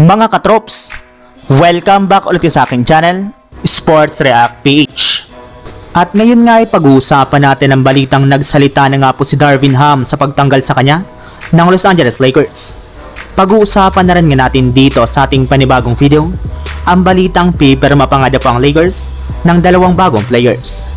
Mga katrops, welcome back ulit sa aking channel, Sports React PH. At ngayon nga ay pag-uusapan natin ang balitang nagsalita na nga po si Darvin Ham sa pagtanggal sa kanya ng Los Angeles Lakers. Pag-uusapan na rin nga natin dito sa ating panibagong video, ang balitang pipirma pa nga daw po ang Lakers ng dalawang bagong players.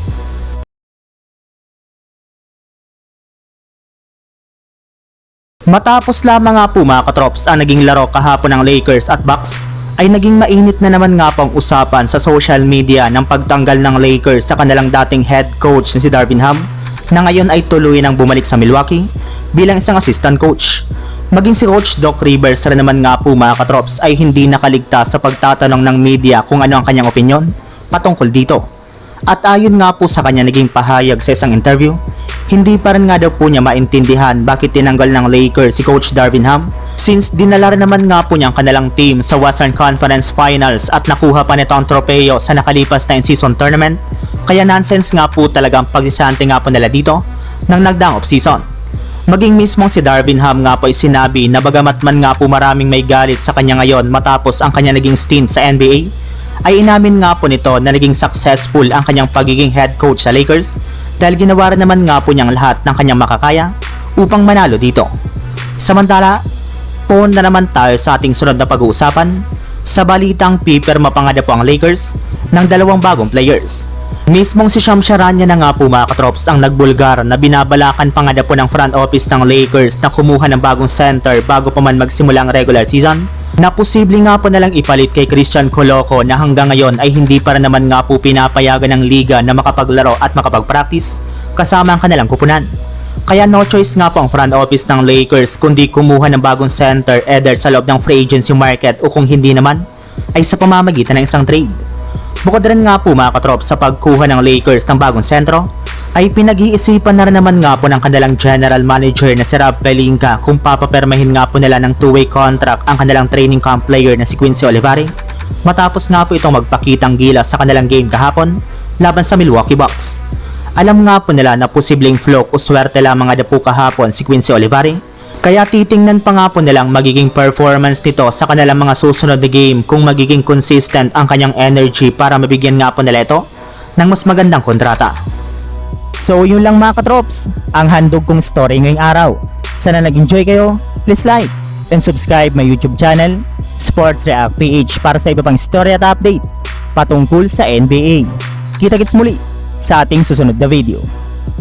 Matapos lamang nga po mga katrops ang naging laro kahapon ng Lakers at Bucks, ay naging mainit na naman nga po ang usapan sa social media ng pagtanggal ng Lakers sa kanilang dating head coach na si Darvin Ham na ngayon ay tuloy nang bumalik sa Milwaukee bilang isang assistant coach. Maging si Coach Doc Rivers rin naman nga po mga katrops ay hindi nakaligtas sa pagtatanong ng media kung ano ang kanyang opinion patungkol dito. At ayon nga po sa kanya naging pahayag sa isang interview, hindi pa rin nga daw po niya maintindihan bakit tinanggal ng Lakers si Coach Darvin Ham since dinala naman nga po niya ang kanilang team sa Western Conference Finals at nakuha pa nito ang tropeo sa nakalipas na in-season tournament kaya nonsense nga po talaga ang pagsisante nga po nila dito ng nagdaang off-season. Maging mismong si Darvin Ham nga po ay sinabi na bagamat man nga po maraming may galit sa kanya ngayon matapos ang kanya naging stint sa NBA, ay inamin nga po nito na naging successful ang kanyang pagiging head coach sa Lakers dahil ginawa naman nga po niyang lahat ng kanyang makakaya upang manalo dito. Samantala, phone na naman tayo sa ating sunod na pag-uusapan sa balitang pipirma pa po ang Lakers ng dalawang bagong players. Mismong si Sham Charania na nga po mga katrops ang nagbulgar na binabalakan pa nga po ng front office ng Lakers na kumuha ng bagong center bago pa man magsimula ang regular season na posible nga po nalang ipalit kay Christian Coloco na hanggang ngayon ay hindi pa rin naman nga po pinapayagan ng liga na makapaglaro at makapag-practice kasama ang kanilang kupunan. Kaya no choice nga po ang front office ng Lakers kundi kumuha ng bagong center either sa loob ng free agency market o kung hindi naman ay sa pamamagitan ng isang trade. Bukod rin nga po mga katrop sa pagkuha ng Lakers ng bagong sentro, ay pinag-iisipan na rin naman nga po ng kanilang general manager na si Rob Pelinka kung papapermahin nga po nila ng two-way contract ang kanilang training camp player na si Quincy Olivari matapos nga po itong magpakitang gilas sa kanilang game kahapon laban sa Milwaukee Bucks. Alam nga po nila na posibleng fluke o swerte lamang nga po kahapon si Quincy Olivari kaya titingnan pa nga po nilang magiging performance nito sa kanilang mga susunod na game kung magiging consistent ang kanyang energy para mabigyan nga po nila ito ng mas magandang kontrata. So yun lang mga katrops, ang handog kong story ngayong araw. Sana nag-enjoy kayo, please like and subscribe my YouTube channel, Sports React PH para sa iba pang story at update patungkol sa NBA. Kita-kits muli sa ating susunod na video.